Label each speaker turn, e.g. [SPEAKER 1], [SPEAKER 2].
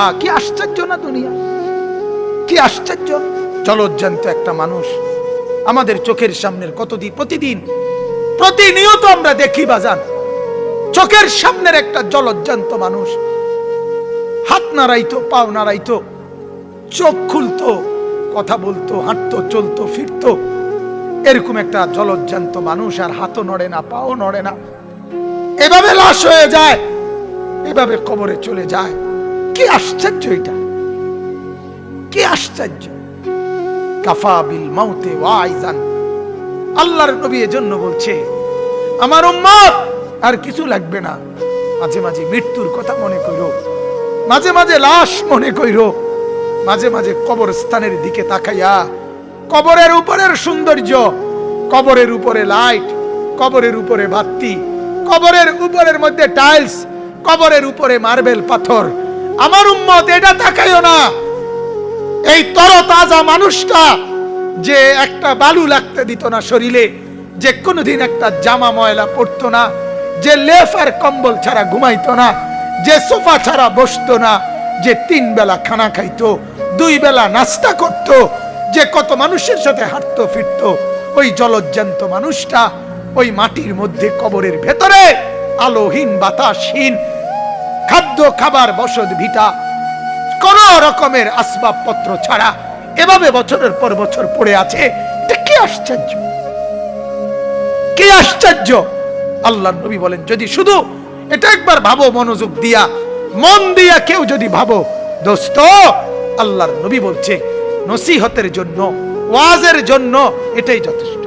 [SPEAKER 1] আ, কি আশ্চর্য না দুনিয়া? কি আশ্চর্য? জলজ্জান্ত একটা মানুষ, আমাদের চোখের সামনের কতদিন, প্রতিদিন, প্রতিনিয়ত আমরা দেখি বাজান, চোখের সামনের একটা জলজ্জান্ত মানুষ, হাত নাড়াইতো, পাও নাড়াইতো, চোখ খুলতো, কথা বলতো, হাঁটতো, চলতো, ফিরতো, এরকম একটা জলজ্জান্ত মানুষ, আর হাতও নড়ে না, পাও নড়ে না, এভাবে লাশ হয়ে যায়, এভাবে কবরে চলে যায়। কি আশ্চর্য এটা? কি আশ্চর্য? কাফা বিল মাউতে ওয়াইজান আল্লাহর নবী এজন্য বলছে, আমার উম্মত, আর কিছু লাগবে না। মাঝে মাঝে মৃত্যুর কথা মনে কইরো, মাঝে মাঝে লাশ মনে কইরো, মাঝে মাঝে কবরস্থানের দিকে তাকাইয়া কবরের উপরের সৌন্দর্য, কবরের উপরে লাইট, কবরের উপরে বাতি, কবরের উপরের মধ্যে টাইলস, কবরের উপরে মার্বেল পাথর আমার উম্মত, এটা তাকাইও না। এই তরতাজা মানুষটা যে একটা বালু লাগতে দিত না শরীরে, যে কোনোদিন একটা জামা ময়লা পড়তো না, যে লেফ আর কম্বল ছাড়া ঘুমাইতো না, যে সোফা ছাড়া বসতো না, যে তিন বেলা খানা খাইতো, দুই বেলা নাস্তা করত, যে কত মানুষের সাথে হাঁটতো, ফিরতো, ওই জলজ্জান্ত মানুষটা ওই মাটির মধ্যে কবরের ভেতরে আলোহীন বাতাসহীন খাদ্য খাবার, বসত, ভিটা, কোন রকমের আসবাবপত্র ছাড়া এভাবে বছরের পর বছর পড়ে আছে। কি আশ্চর্য? কি আশ্চর্য? আল্লাহ নবী বলেন, যদি শুধু এটা একবার ভাবো, মনোযোগ দিয়া, মন দিয়া কেউ যদি ভাবো, দোস্ত, আল্লাহর নবী বলছে, নসিহতের জন্য, ওয়াজের জন্য এটাই যথেষ্ট।